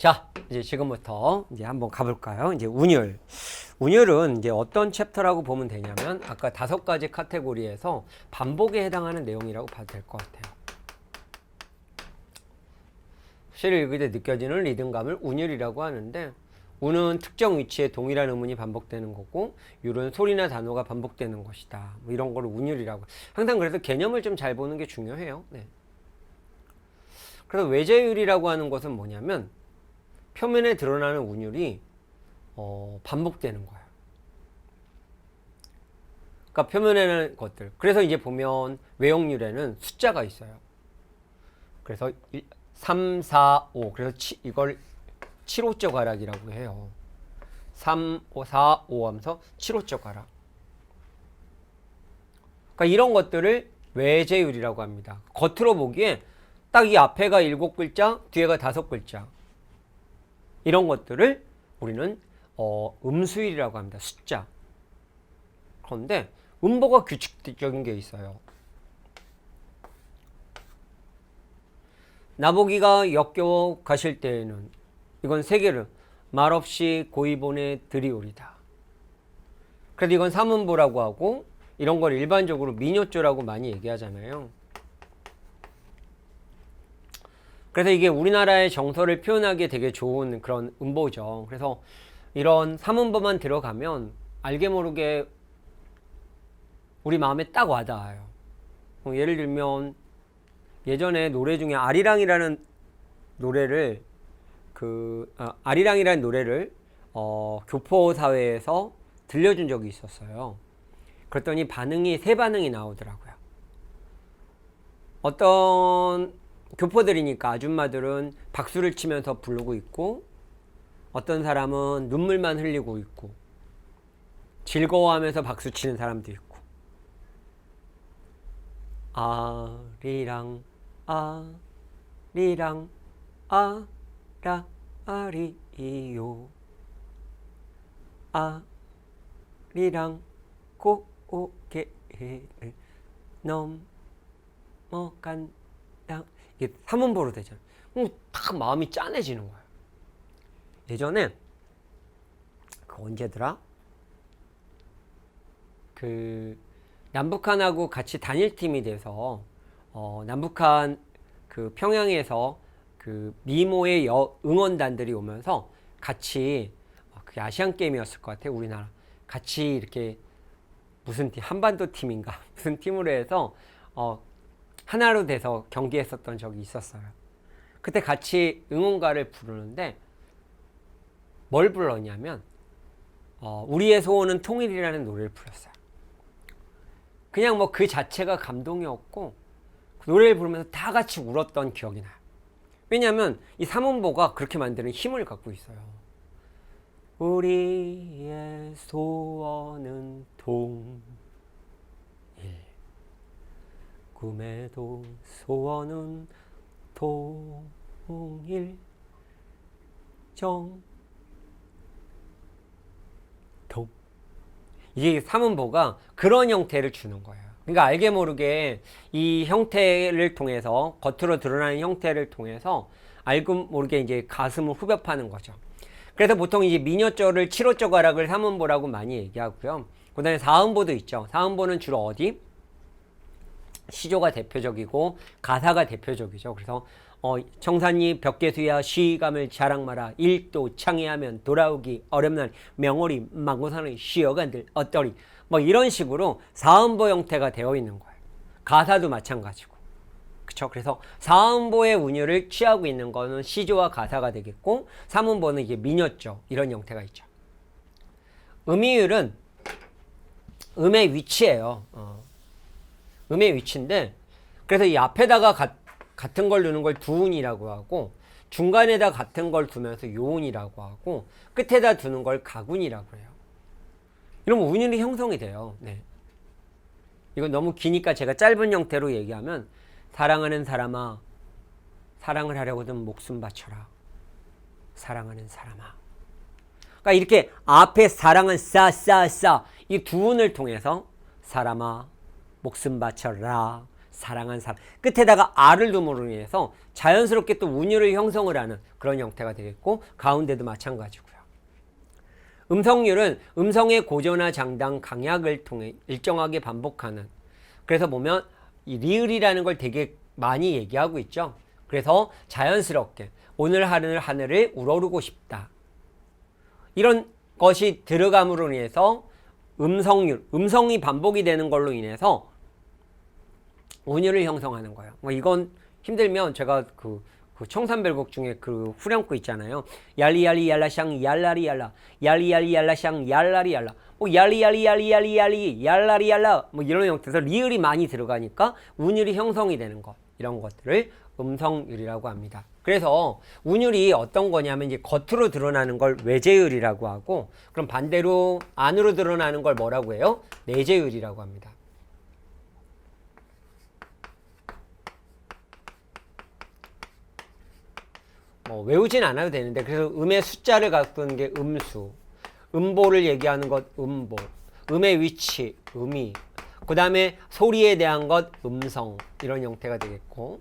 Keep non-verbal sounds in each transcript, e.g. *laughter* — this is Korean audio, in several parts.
자, 이제 지금부터 이제 한번 가볼까요? 이제 운율. 운율은 이제 어떤 챕터라고 보면 되냐면 아까 다섯 가지 카테고리에서 반복에 해당하는 내용이라고 봐도 될 것 같아요. 시를 읽을 때 느껴지는 리듬감을 운율이라고 하는데 운은 특정 위치에 동일한 음운이 반복되는 거고 율은 소리나 단어가 반복되는 것이다. 뭐 이런 거를 운율이라고. 항상 그래서 개념을 좀 잘 보는 게 중요해요. 네. 그래서 외제율이라고 하는 것은 뭐냐면 표면에 드러나는 운율이 어, 반복되는 거예요. 그러니까 표면에는 것들. 그래서 이제 보면 외형률에는 숫자가 있어요. 그래서 1, 3, 4, 5. 그래서 치, 이걸 7호적 가락이라고 해요. 3, 5, 4, 5 하면서 7호적 가락. 그러니까 이런 것들을 외제율이라고 합니다. 겉으로 보기에 딱 이 앞에가 일곱 글자, 뒤에가 다섯 글자. 이런 것들을 우리는 어, 음수율이라고 합니다. 숫자. 그런데 음보가 규칙적인 게 있어요. 나보기가 역겨워 가실 때에는 이건 세 개를 말없이 고이 보내 드리오리다. 그래도 이건 삼음보라고 하고 이런 걸 일반적으로 민요조라고 많이 얘기하잖아요. 그래서 이게 우리나라의 정서를 표현하기에 되게 좋은 그런 음보죠. 그래서 이런 삼음보만 들어가면 알게 모르게 우리 마음에 딱 와닿아요. 어, 예를 들면 예전에 노래 중에 아리랑이라는 노래를 그 아, 아리랑이라는 노래를 어, 교포 사회에서 들려준 적이 있었어요. 그랬더니 반응이 세 반응이 나오더라고요. 어떤 교포들이니까 아줌마들은 박수를 치면서 부르고 있고 어떤 사람은 눈물만 흘리고 있고 즐거워하면서 박수 치는 사람도 있고. 아리랑 아리랑 아라 아리요. 아리랑 고개를 넘어간 다 이게 삼음보로 되잖아 그럼 딱 마음이 짠해지는 거야 예전에 그 언제더라? 그 남북한하고 같이 단일 팀이 돼서 어, 남북한 그 평양에서 그 미모의 여, 응원단들이 오면서 같이 어, 그게 아시안 게임이었을 것 같아요 우리나라. 같이 이렇게 무슨 팀 한반도 팀인가? *laughs* 무슨 팀으로 해서 어, 하나로 돼서 경기했었던 적이 있었어요. 그때 같이 응원가를 부르는데 뭘 불렀냐면 어, 우리의 소원은 통일이라는 노래를 불렀어요. 그냥 뭐 그 자체가 감동이었고 그 노래를 부르면서 다 같이 울었던 기억이 나요. 왜냐하면 이 삼원보가 그렇게 만드는 힘을 갖고 있어요. 우리의 소원은 통일 꿈에도 소원은 통일 정 통. 이게 삼음보가 그런 형태를 주는 거예요. 그러니까 알게 모르게 이 형태를 통해서 겉으로 드러나는 형태를 통해서 알고 모르게 이제 가슴을 후벼 파는 거죠. 그래서 보통 이제 미녀조를 7호조 가락을 삼음보라고 많이 얘기하고요. 그 다음에 사음보도 있죠. 사음보는 주로 어디? 시조가 대표적이고 가사가 대표적이죠. 그래서 어, 청산리 벽계수야 시감을 자랑 마라 일도 창의하면 돌아오기 어렵나니 명월이 망고산의 쉬어간들 어떠리 뭐 이런 식으로 사음보 형태가 되어 있는 거예요. 가사도 마찬가지고. 그쵸? 그래서 사음보의 운율을 취하고 있는 거는 시조와 가사가 되겠고 삼음보는 이게 민요죠. 이런 형태가 있죠. 음이율은 음의 위치예요. 어. 음의 위치인데 그래서 이 앞에다가 가, 같은 걸 두는 걸 두운이라고 하고 중간에다 같은 걸 두면서 요운이라고 하고 끝에다 두는 걸 가군이라고 해요. 이러면 운율이 형성이 돼요. 네. 이건 너무 기니까 제가 짧은 형태로 얘기하면 사랑하는 사람아 사랑을 하려거든 목숨 바쳐라. 사랑하는 사람아. 그러니까 이렇게 앞에 사랑은 싸싸싸 이 두 운을 통해서 사람아 목숨 바쳐라 사랑한 사람. 끝에다가 R을 둠으로 인해서 자연스럽게 또 운율을 형성을 하는 그런 형태가 되겠고 가운데도 마찬가지고요. 음성률은 음성의 고조나 장당, 강약을 통해 일정하게 반복하는 그래서 보면 이 리을이라는 걸 되게 많이 얘기하고 있죠. 그래서 자연스럽게 오늘 하늘 하늘을 우러르고 싶다. 이런 것이 들어감으로 인해서 음성률, 음성이 반복이 되는 걸로 인해서 운율을 형성하는 거예요. 뭐 이건 힘들면 제가 그, 그 청산별곡 중에 그 후렴구 있잖아요. 얄리얄리 얄라샹 얄라리 얄라 얄리얄리 얄라샹 얄라리 얄라 뭐 얄리얄리 얄리 얄리 얄리 얄라리 얄라 뭐 이런 형태에서 리을이 많이 들어가니까 운율이 형성이 되는 것 이런 것들을 음성율이라고 합니다. 그래서 운율이 어떤 거냐면 이제 겉으로 드러나는 걸 외제율이라고 하고 그럼 반대로 안으로 드러나는 걸 뭐라고 해요? 내제율이라고 합니다. 뭐 외우진 않아도 되는데 그래서 음의 숫자를 갖고 있는 게 음수. 음보를 얘기하는 것 음보. 음의 위치 음이. 그 다음에 소리에 대한 것 음성. 이런 형태가 되겠고.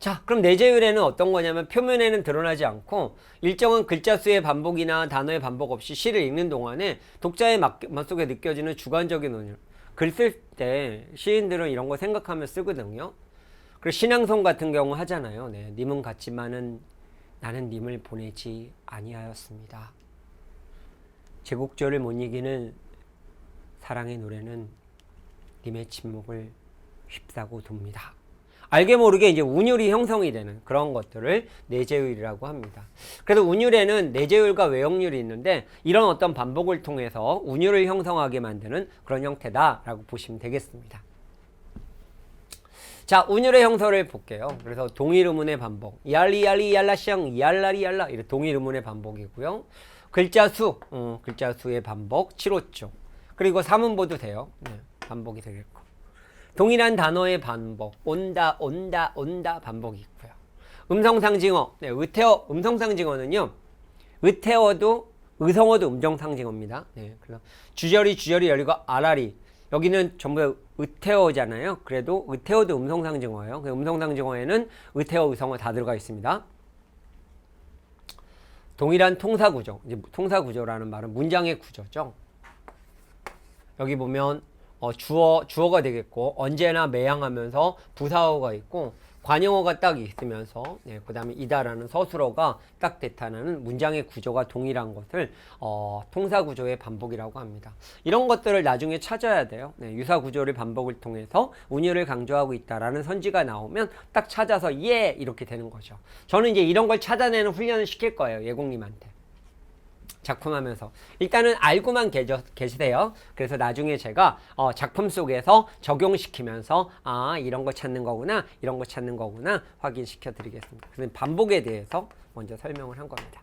자 그럼 내재율에는 어떤 거냐면 표면에는 드러나지 않고 일정한 글자 수의 반복이나 단어의 반복 없이 시를 읽는 동안에 독자의 마음속에 느껴지는 주관적인 운율. 글 쓸 때 시인들은 이런 거 생각하며 쓰거든요 그리고 신앙송 같은 경우 하잖아요. 네, 님은 같지만은 나는 님을 보내지 아니하였습니다. 제국절을 못 이기는 사랑의 노래는 님의 침묵을 휩싸고 돕니다. 알게 모르게 이제 운율이 형성이 되는 그런 것들을 내재율이라고 합니다. 그래서 운율에는 내재율과 외역률이 있는데 이런 어떤 반복을 통해서 운율을 형성하게 만드는 그런 형태다라고 보시면 되겠습니다. 자, 운율의 형태를 볼게요. 그래서 동일 의문의 반복. 얄리 얄리 얄라샹 얄라리 얄라 이런 동일 의문의 반복이고요. 글자 수, 어, 글자 수의 반복 7호조. 그리고 삼음보도 돼요. 네, 반복이 되겠고. 동일한 단어의 반복. 온다 온다 온다 반복이 있고요. 음성상징어. 네, 의태어 음성상징어는요. 의태어도 의성어도 음정상징어입니다. 네, 그래서 주절이 주절이 열리고 아라리 여기는 전부 의태어잖아요. 그래도 의태어도 음성상징어예요. 그 음성상징어에는 의태어, 의성어 다 들어가 있습니다. 동일한 통사구조. 이제 통사구조라는 말은 문장의 구조죠. 여기 보면 어, 주어 주어가 되겠고 언제나 매양하면서 부사어가 있고 관용어가 딱 있으면서 네, 그 다음에 이다라는 서술어가 딱 나타나는 문장의 구조가 동일한 것을 어, 통사 구조의 반복이라고 합니다. 이런 것들을 나중에 찾아야 돼요. 네, 유사 구조를 반복을 통해서 운율을 강조하고 있다라는 선지가 나오면 딱 찾아서 예 이렇게 되는 거죠. 저는 이제 이런 걸 찾아내는 훈련을 시킬 거예요. 예공님한테. 작품하면서 일단은 알고만 계셔, 계세요. 그래서 나중에 제가 어, 작품 속에서 적용시키면서 아 이런 거 찾는 거구나 이런 거 찾는 거구나 확인시켜 드리겠습니다. 그래서 반복에 대해서 먼저 설명을 한 겁니다.